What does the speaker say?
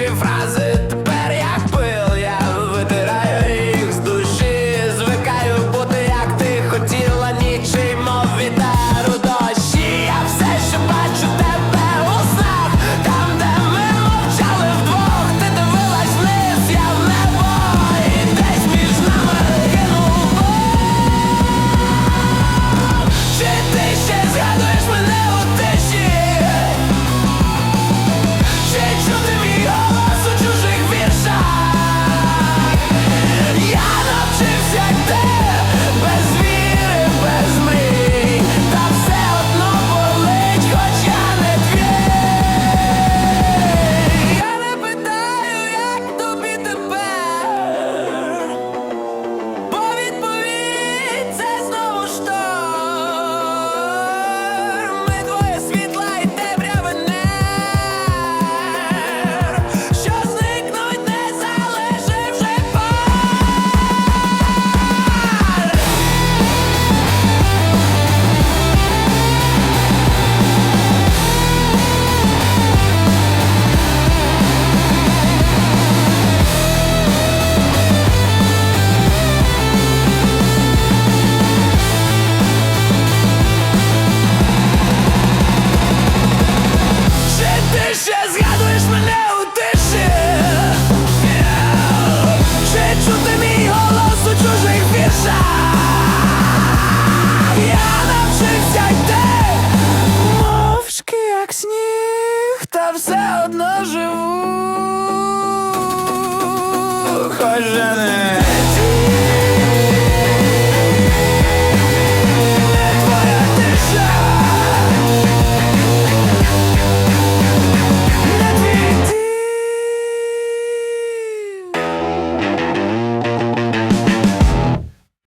de frase. як сніг, та все одно живу. хоч же не.